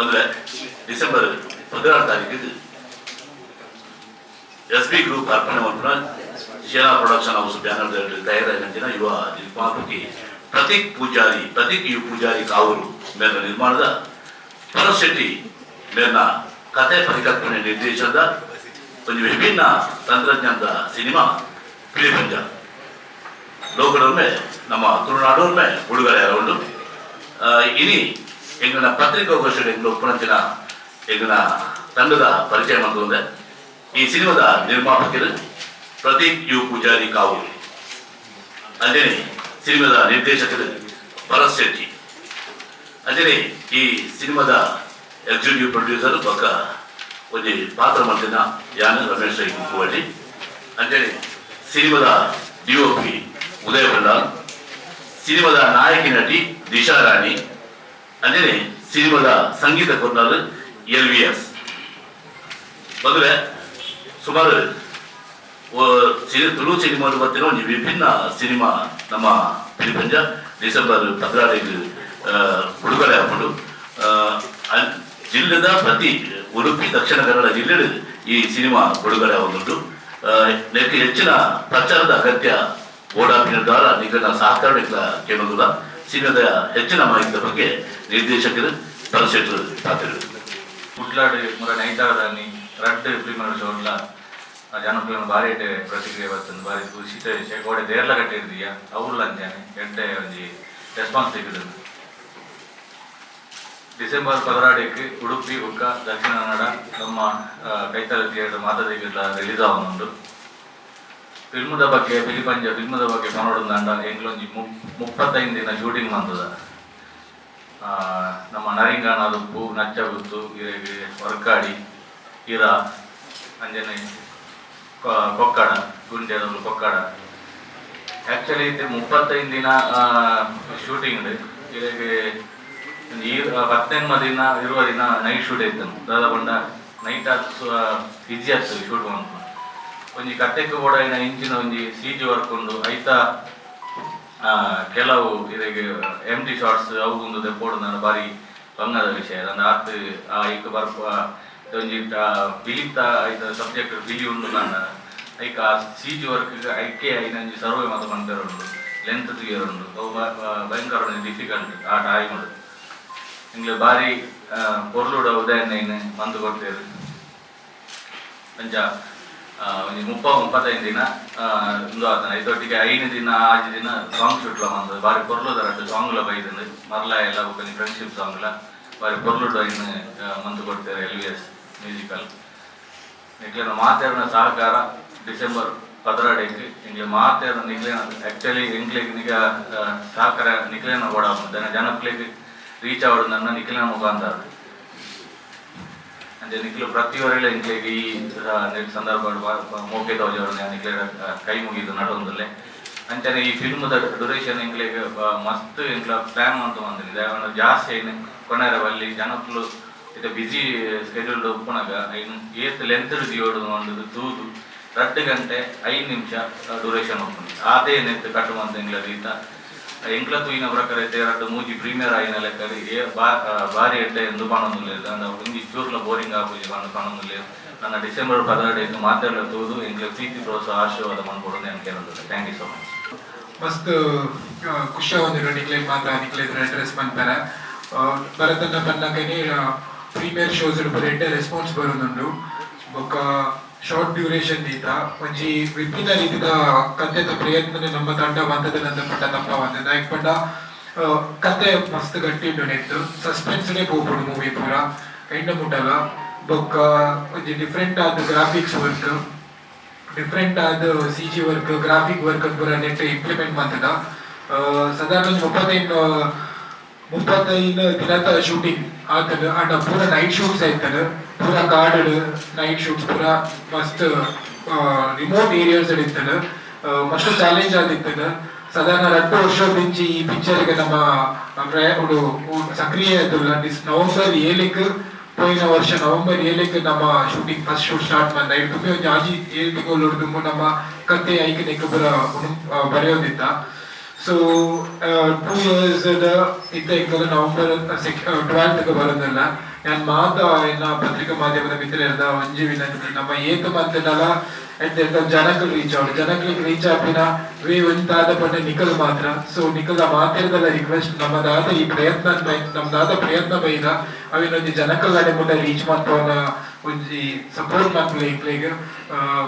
ಬಂದ್ರೆ ಡಿಸೆಂಬರ್ ಹದಿನಾರು ತಾರೀಕಿಗೆ ಎಸ್ ಬಿ ಗ್ರೂಪ್ ಅರ್ಪಣೆ ಮಾಡ್ತಾರೆ ಶೇನಾ ಪ್ರೊಡಕ್ಷನ್ ಹೌಸ್ ಬ್ಯಾನರ್ ತಯಾರಾಗಿನ ಯುವ ನಿರ್ಮಾಪಕಿ ಪ್ರತೀಕ್ ಪೂಜಾರಿ, ಪ್ರತೀಕ್ ಯು ಪೂಜಾರಿ ಕಾವೂರು ಮೇಲಿನ ನಿರ್ಮಾಣದ ಪರಶೆಟ್ಟಿ ಶೆಟ್ಟಿ ಮೇಲಿನ ಕಥೆ ಪರಿಕಲ್ಪನೆ ನಿರ್ದೇಶನದ ಒಂದು ವಿಭಿನ್ನ ತಂತ್ರಜ್ಞಾನದ ಸಿನಿಮಾ ಪಿಳಿಪಂಜ ಲೋಕದೊಮ್ಮೆ ನಮ್ಮ ತುಳುನಾಡೊಮ್ಮೆ ಉಡುಗೊರೆ ಅರೌಂಡು ಇನಿ ಎಂಗನ ಪತ್ರಿಕಾಗೋಷ್ಠಿ ಎಂಗ್ಲ ಉಪ್ಪಣಂಚಿನ ಎಂಗನ ತಂಡದ ಪರಿಚಯ ಮಾಡ್ಕೊಂಡೆ ಈ ಸಿನಿಮಾದ ನಿರ್ಮಾಪಕರು ಪ್ರದೀಪ್ ಯು ಪೂಜಾರಿ ಕಾವೂರು ಅದೇ ಸಿನಿಮಾದ ನಿರ್ದೇಶಕರು ಭರತ್ ಶೆಟ್ಟಿ ಅದೇ ಈ ಸಿನಿಮಾದ ಎಕ್ಸಿಕ್ಯೂಟಿವ್ ಪ್ರೊಡ್ಯೂಸರ್ ಪಕ್ಕ ಒಂದು ಪಾತ್ರ ಮಾಡ್ತಿದ್ದ ಯಾನ ರಮೇಶ್ ರೈ ಕುಕ್ಕುವಳ್ಳಿ ಅದೇ ಸಿನಿಮಾದ D O P Udaya Pradhan ಸಿನಿಮಾದ ನಾಯಕಿ ನಟಿ ದಿಶಾ ರಾಣಿ ಅದೇ ಸಿನಿಮಾದ ಸಂಗೀತ ಕೊಟ್ಟವರು ಎಲ್ ವಿ ಎಸ್ ಮದುವೆ ಸುಮಾರು ತುಳು ಸಿನಿಮಾದ ಬರ್ತಿರೋ ಒಂದು ವಿಭಿನ್ನ ಸಿನಿಮಾ ನಮ್ಮ ಪಂಜ ಡಿಸೆಂಬರ್ ಹದಿನಾರೈದು ಬಿಡುಗಡೆ ಆಗ್ಬಿಟ್ಟು ಜಿಲ್ಲೆದ ಪ್ರತಿ ಉಡುಪಿ, ದಕ್ಷಿಣ ಕನ್ನಡ ಜಿಲ್ಲೆ ಈ ಸಿನಿಮಾ ಬಿಡುಗಡೆ ಆಗುಂಟು ಹೆಚ್ಚಿನ ಪ್ರಚಾರದ ಅಗತ್ಯ ಓಡಾಪಿನ ದ್ವಾರ ನಿಗ್ರಹ ಸಹಕಾರ ಕೇಳುವುದಿಲ್ಲ ಸಿಗದ ಹೆಚ್ಚಿನ ಮಾಹಿತಿಯ ಬಗ್ಗೆ ನಿರ್ದೇಶಕರು ತರಿಸಿಟ್ಟರು ಖಾತೆಗಳು ಕುಟ್ಲಾಡು ಮುರ ನೈತಾಡದಾನಿ ರಡ್ ಶೋ ಶೋಡ್ಲ ಜನಪ್ರಿಯ ಭಾರಿ ಪ್ರತಿಕ್ರಿಯೆ ಬರ್ತದೆ ಭಾರಿ ಕುಸಿತ ಶೇಖೋಡೆ ದೇರ್ಲ ಕಟ್ಟಿರ್ದೀಯ, ಅವ್ರಲ್ಲ ಅಂತಾನೆ ಎಂಟೆ ಒಂಜಿ ರೆಸ್ಪಾನ್ಸ್ ಸಿಗದು ಡಿಸೆಂಬರ್ ಪದರಾಡಿಕ್ಕೆ ಉಡುಪಿ ಉಕ್ಕ ದಕ್ಷಿಣ ಕನ್ನಡ, ನಮ್ಮ ಕೈತಲ ಥಿಯೇಟರ್ ಮಾತಾಡಿಗೆಲ್ಲ ರಿಲೀಸ್ ಆಗೋನುಂಟು ಫಿಲ್ಮದ ಬಗ್ಗೆ ಫಿಲಿಪಂಜ ಫಿಲ್ಮದ ಬಗ್ಗೆ ಕನ್ನಡ ಎಂಗ್ಲೊಂಜಿ ಮುಕ್ ಮುಪ್ಪತ್ತೈದು ದಿನ ಶೂಟಿಂಗ್ ಬಂದದ ನಮ್ಮ ನರಿಂಗಾಣ ರುಬ್ಬು ನಚ್ಚಗುತ್ತು ಇರೆಗೆ ಹೊರಕಾಡಿ ಇರ ಅಂಜನೆ, ಕೊ- ಕೊಕ್ಕಡ ಗುಂಟೆದೊಂದು ಕೊಕ್ಕಡ. ಆ್ಯಕ್ಚುಲಿ ಇದು ಮುಪ್ಪತ್ತೈದು ದಿನ ಶೂಟಿಂಗ್ ಇದಕ್ಕೆ ಈ ಹತ್ತೊಂಬ ದಿನ, ಇರುವ ದಿನ ನೈಟ್ ಶೂಟ್ ಇತ್ತು. ದಾದ ಬಂಡ ನೈಟ್ ಹತ್ತು ಈಜಿ ಆಗ್ತದೆ ಶೂಟ್ ಮಾಡ್ಕೊಂಡು ಒಂಜಿ ಕೂಡ ಏನ ಇಂಚಿನ ಒಂಜಿ ಸಿ ಜಿ ವರ್ಕ್ ಉಂಡು. ಐತ ಕೆಲವು ಇದಕ್ಕೆ ಎಂಟಿ ಶಾರ್ಟ್ಸ್ ಅವು ಒಂದು ದೆಪ್ಪೋಡು ನಾನು ಬಾರಿ ಬಂಗದ ವಿಷಯ. ನನ್ನ ಆತ್ ಆ, ಈಗ ಬರ್ಪ ಒಂಜಿ ಬಿಲಿತ ಐತ ಸಬ್ಜೆಕ್ಟ್ ಬಿಲಿ ಉಂಡು ನನ್ನ. ಐಕ ಸಿ ಜಿ ವರ್ಕ್ ಐಕೆ ಐನಂಜಿ ಸರ್ವೆ ಮಾತ್ರ ಮಾಡ್ತಾರೆ ಉಂಡು ಲೆಂತ್ ಉಂಡು ಅವು ಭಯಂಕರ ಡಿಫಿಕಲ್ಟ್ ಆ ಟೈಮ್ ನಿಂಗೆ ಬಾರಿ ಪೊರ್ಲುಡ ಉದಯನ ಮಂದು ಕೊಡ್ತೇವೆ. ಪಂಚ ಒಂಜಿ ಮುಪ್ಪ ಮುಪ್ಪತ್ತೈದು ದಿನ ಇಂದು ಆತನ ಇದೊಟ್ಟಿಗೆ ಐದು ದಿನ ಆಜು ದಿನ ಸಾಂಗ್ ಶೂಟ್ಲ ಬಂದು ಬಾರಿ ಪೊರ್ಲುದ ರಡ್ಡು ಸಾಂಗ್ಲ ಬೈದಂದು. ಮರ್ಲ ಎಲ್ಲ ಬುಕ್ಕನಿ ಫ್ರೆಂಡ್ಶಿಪ್ ಸಾಂಗ್ಲ ಬಾರಿ ಪೊರ್ಲುಡ ಇನ್ನು ಮಂದು ಕೊಡ್ತಾರೆ ಎಲ್ ವಿ ಎಸ್ ಮ್ಯೂಸಿಕಲ್ ನಿಕ್ಲಿನ ಮಾತೇರನ ಸಹಕಾರ ಡಿಸೆಂಬರ್ ಪದರಾಡೇക്ക് ನಿಕ್ಲೆ ಮಾತೇರ ನಿಕ್ಲಿನ ಆಕ್ಚುಲಿ ಎಂಕ್ಲಿಗೆ ನಿಗ ಸಹಕಾರ ನಿಕ್ಲಿನ ಕೂಡ ಜನ ರೀಚ್ ಆವಡ ನನ್ನ ನಿಖಿಲಿನ ಮುಖಾಂತರ. ನಿಖಿಲು ಪ್ರತಿಯೊರೆಲ್ಲ ಇಂಕ್ಲೆಗೆ ಈ ಸಂದರ್ಭ ಮೋಕೆ ತೋಜವರನ್ನ ನಿಖಿಲ ಕೈ ಮುಗಿದು ನಡೊಂದಲ್ಲೇ ಅಂಚನೆ ಈ ಫಿಲ್ಮ್ದ ಡ್ಯೂರೇಷನ್ ಇಂಕ್ಲೆಗೆ ಮಸ್ತ್ ಎಂಕ್ಲ ಪ್ಲಾನ್ ಅಂತ ಬಂದಿದೆ. ಅವನು ಜಾಸ್ತಿ ಏನು ಕೊನೆರ ಬಲ್ಲಿ ಜನಕ್ಕಳು ಇದು ಬಿಜಿ ಸ್ಕೆಡ್ಯೂಲ್ಡ್ ಒಪ್ಪುನಾಗ ಐನು ಏತ್ ಲೆಂತ್ ದಿಯೋಡು ಒಂದು ತೂದು ರಡ್ಡು ಗಂಟೆ ಐದು ನಿಮಿಷ ಡ್ಯೂರೇಷನ್ ಒಪ್ಪುಂಡು ಅದೇ ನೆತ್ತು ಕಟ್ಟುವಂತ ಇಂಗ್ಲ ರೀತ ಎಂಕ್ಲ ತೂಯಿನ ಪ್ರಕಾರ ಇತ್ತೆ ಎರಡು ಮೂಜಿ ಪ್ರೀಮಿಯರ್ ಆಯಿನ ಲೆಕ್ಕಲಿ ಬಾರಿ ಎಡ್ಡೆ ಎಂದು ಕಾಣೊಂದಿಲ್ಲ ಅಂದ ಒಂಜಿ ಚೂರ್ಲ ಬೋರಿಂಗ್ ಆಪುಜಿ ಕಾಣು ಕಾಣೊಂದಿಲ್ಲ ನನ್ನ ಡಿಸೆಂಬರ್ ಪದರಡೇನು ಮಾತೆಲ್ಲ ತೂದು ಎಂಕ್ಲ ಪ್ರೀತಿ ಪ್ರೋತ್ಸಾಹ ಆಶೀರ್ವಾದ ಮಾಡ್ಕೊಡೋದು ನಾನು ಕೇಳೋದು ಥ್ಯಾಂಕ್ ಯು ಸೊ ಮಚ್ ಮಸ್ತ್ ಖುಷಿ ಆಗೊಂದಿರೋ ನಿಕ್ಲೆ ಮಾತ್ರ ನಿಕ್ಲೆ ಅಡ್ರೆಸ್ ಮಾಡ್ತಾರೆ ಭರತನ ಪನ್ನಕನೆ ಪ್ರೀಮಿಯರ್ ಶೋಸ್ ರೆಡ್ಡೆ ರೆಸ್ಪಾನ್ಸ್ ಬರೋದುಂಡು ಬೊಕ್ಕ ಶಾರ್ಟ್ ಡ್ಯೂರೇಷನ್ ದೀತ ಒಂಜಿ ವಿಭಿನ್ನ ರೀತಿಯ ಕಥೆದ ಪ್ರಯತ್ನ ನಮ್ಮ ತಂಡ ಬಂದದ ಪಟ್ಟ ತಪ್ಪ ಬಂದದ ಐಕ್ ಪಟ್ಟ ಕತೆ ಮಸ್ತ್ ಗಟ್ಟಿ ಉಂಡು ಸಸ್ಪೆನ್ಸ್ ನೇ ಪೋಪುಡು ಮೂವಿ ಪೂರ ಎಂಡ ಮುಟ್ಟಲ ಬೊಕ್ಕ ಒಂಜಿ ಡಿಫ್ರೆಂಟ್ ಆದ ಗ್ರಾಫಿಕ್ಸ್ ವರ್ಕ್ ಡಿಫ್ರೆಂಟ್ ಆದ C G work graphic work ಪೂರ ನೆಟ್ ಇಂಪ್ಲಿಮೆಂಟ್ ಮಾಡ್ತದ ಸಾಧಾರಣ ಮುಪ್ಪತ್ತೈದು ಮುಪ್ಪತ್ತೈದು ದಿನದ ಶೂಟಿಂಗ್ ಆಗ್ತದೆ ಅಂಡ್ ಪೂರ ನೈಟ್ ಶೂಟ್ಸ್ ಆಯ್ತದ ಪೂರ ಕಾಡು ನೈಟ್ ಶೂಟ್ಸ್ ಪೂರ ಮಸ್ತ್ ರಿಮೋಟ್ ಏರಿಯಾಸ್ ಇರ್ತದ ಮಸ್ತ್ ಚಾಲೆಂಜ್ ಆಗಿರ್ತದ ಸಾಧಾರಣ ಎರಡು ವರ್ಷ ಮಿಂಚಿ ಈ ಪಿಕ್ಚರ್ಗೆ ನಮ್ಮ ಪ್ರಯ- ಒಂದು ಸಕ್ರಿಯ ಇದ್ದಲ್ಲ ಡಿಸ್ ನವೆಂಬರ್ ಏಳಕ್ಕೆ పోయిన ವರ್ಷ ನವೆಂಬರ್ ಏಳಕ್ಕೆ ನಮ್ಮ ಶೂಟಿಂಗ್ ಫಸ್ಟ್ ಶೂಟ್ ಸ್ಟಾರ್ಟ್ ಬಂದ ಇದು ತುಂಬಿ ಒಂದು ಆಜಿ ಏಳು ತಿಂಗಳು ಹಿಡಿದು ನಮ್ಮ ಕತೆ ಐಕೆ ಬರೆಯೋದಿತ್ತ ಸೊ ಟೂ ಇಯರ್ಸ್ ಇದ್ದ ಈಗ ನವೆಂಬರ್ ಟ್ವೆಲ್ತ್ಗೆ ಬರೋದಲ್ಲ ನಾನು ಮಾತಾ ಇನ್ನ ಪತ್ರಿಕಾ ಮಾಧ್ಯಮದ ಮಿತ್ರರದ ಒಂಜಿ ವಿನಂತಿ ನಮ್ಮ ಏಕ ಮಂತನಲ್ಲ ಎಂತ ಜನಕ್ಕೆ ರೀಚ್ ಆಗ ಜನಗಳಿಗೆ ರೀಚ್ ಆಪಿನ ವೇ ಒಂದಾದ ಪಂಡ ನಿಖಲ್ ಮಾತ್ರ ಸೊ ನಿಖಲ್ ಮಾತಿರದಲ್ಲ ರಿಕ್ವೆಸ್ಟ್ ನಮ್ಮದಾದ ಈ ಪ್ರಯತ್ನ ನಮ್ಮದಾದ ಪ್ರಯತ್ನ ಬೈದ ಅವಿನೊಂದು ಜನಕಲ್ಲಾಡೆ ಮುಂದೆ ರೀಚ್ ಮಾಡ್ತಾವನ ಒಂಜಿ ಸಪೋರ್ಟ್ ಮಾಡ್ಲಿ ಇಕ್ಲಿಗೆ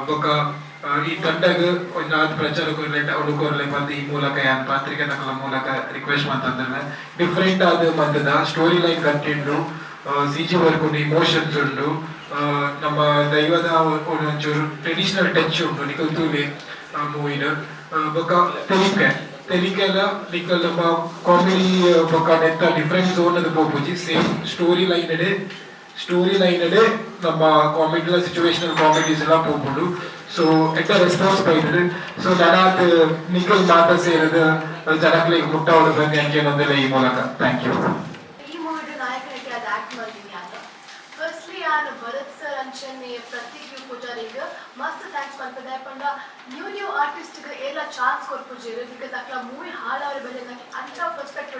ಬೊಕ ಆ, ಈ ತಂಡಗ ಒಂದು ಆದ ಪ್ರಚಾರ ಹುಡುಗರ್ಲೆ ಬಂದು ಈ ಮೂಲಕ ಯಾನ್ ನಕಲ ಮೂಲಕ ರಿಕ್ವೆಸ್ಟ್ ಮಾಡ್ತಂದ್ರೆ ಡಿಫ್ರೆಂಟ್ ಆದ ಮಂದದ story line content C G work ಉಂಟು ಇಮೋಷನ್ಸ್ ಆ, ನಮ್ಮ ದೈವದ ಒಂಚೂರು ಟ್ರೆಡಿಷನಲ್ ಟಚ್ ಉಂಟು ನಿಕಲ್ ತೂಲಿ ಮೂವಿನ ಬೊಕ ತೆಲಿಕೆ ತೆಲಿಕೆಲ್ಲ ನಿಕಲ್ ನಮ್ಮ ಕಾಮಿಡಿ ಬೊಕ ನೆತ್ತ ಡಿಫ್ರೆಂಟ್ ಝೋನ್ ಅದು ಸೇಮ್ ಸ್ಟೋರಿ ಲೈನ್ ಎಡೆ ಸ್ಟೋರಿ ಲೈನ್ ಎಡೆ ನಮ್ಮ ಕಾಮಿಡಿ ಸಿಚುವೇಶನಲ್ ಕಾಮಿಡೀಸ್ ಎಲ್ಲ ಹೋಗ್ಬೋದು ಸೊ ಎಟ್ಟ ರೆಸ್ಪಾನ್ಸ್ ಬೈದ್ರೆ ಸೊ ನಾನು ನಿಖಲ್ ಮಾತ ಸೇರಿದ ಜನಗಳಿಗೆ ಮುಟ್ಟವಳು ಬನ್ನಿ ಅಂತ ಈ ಮೂಲಕ. ಥ್ಯಾಂಕ್ ಯು ಈ ಮೂವಿ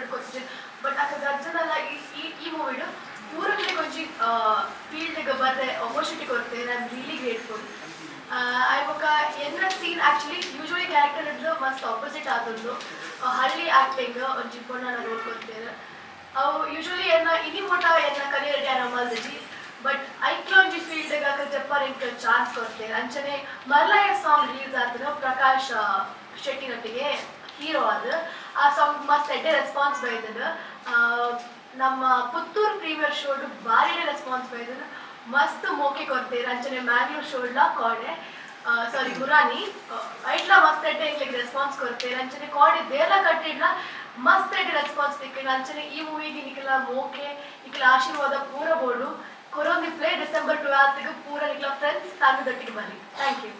ಕೊಡ್ತಿದ್ರು ಬಟ್ ಈ ಮೂವಿಡು ಪೂರಕ್ಕೆ ಕೊಂಚಿ ಫೀಲ್ಡ್ಗೆ ಬರ್ರೆ ಅಪರ್ಚುನಿಟಿ ಕೊಡ್ತೇನೆ I am really grateful I ఒక ಸೀನ್ ಆಕ್ಚುಲಿ ಯೂಶುವಲಿ ಕ್ಯಾರೆಕ್ಟರ್ ಇದ್ದು ಮಸ್ತ್ ಆಪೋಸಿಟ್ ಆದದ್ದು. ಹಳ್ಳಿ ಆಕ್ಟಿಂಗ್ ಒಂಜಿ ಪೊಣ್ಣನ ರೋಲ್ ಅವು ಯೂಶುವಲಿ ಎನ್ನ ಇನಿ ಮೋಟ ಎನ್ನ ಕರಿಯರ್ ಡ್ಯಾನ ಮಲ್ದಜಿ ಬಟ್ ಐಕ್ಲೋಂಜಿ ಫೀಲ್ಡ್ಗೆ ಹಾಕಿ ಜಪ್ಪರ್ ಇಂಕ ಚಾನ್ಸ್ ಕೊಡ್ತೇನೆ ಅಂಚನೆ ಮರ್ಲಾಯ ಸಾಂಗ್ ರಿಲೀಸ್ ಆದ್ರೆ ಪ್ರಕಾಶ್ ಶೆಟ್ಟಿನೊಟ್ಟಿಗೆ ಶೆಟ್ಟಿ ನೊಟ್ಟಿಗೆ ಹೀರೋ ಅದು ಆ ಸಾಂಗ್ ಮಸ್ತ್ ಎಡ್ಡೆ ರೆಸ್ಪಾನ್ಸ್ ಬೈದದ. ನಮ್ಮ ಪುತ್ತೂರು ಪ್ರೀಮಿಯರ್ ಶೋಡ್ ಭಾರಿನೇ ರೆಸ್ಪಾನ್ಸ್ ಬಂದಿದ್ರು ಮಸ್ತ್ ಮೋಕೆ ಕೊರತೆ ರಂಚನೆ ಮ್ಯಾಂಗ್ಳೂರ್ ಶೋಡ್ಲ ಕಾಡೆ. ಸಾರಿ ಗುರಾನಿ ಐಟ್ಲ ಮಸ್ತ್ ಎಡ್ಡೆ ಇಂಗ್ಲಿಗೆ ರೆಸ್ಪಾನ್ಸ್ ಕೊರತೆ ರಂಚನೆ ಕಾಡೆ ದೇಲ ಕಟ್ಟಿಡ್ಲ ಮಸ್ತ್ ಎಡ್ಡೆ ರೆಸ್ಪಾನ್ಸ್ ತಿಕ್ಕೆ ಅಂಚನೆ ಈ ಮೂವಿಗೆ ನಿಕ್ಲ ಮೋಕೆ ನಿಕ್ಲ ಆಶೀರ್ವಾದ ಪೂರ ಬೋಡು ಕೊರೋನಿ ಪ್ಲೇ ಡಿಸೆಂಬರ್ ಟ್ವೆಲ್ತ್ಗೆ ಪೂರ ನಿಕ್ಲ ಫ್ರೆಂಡ್ಸ್ ಫ್ಯಾಮಿಲಿ ದೊಟ್ಟಿಗೆ ಬನ್ನಿ. Thank you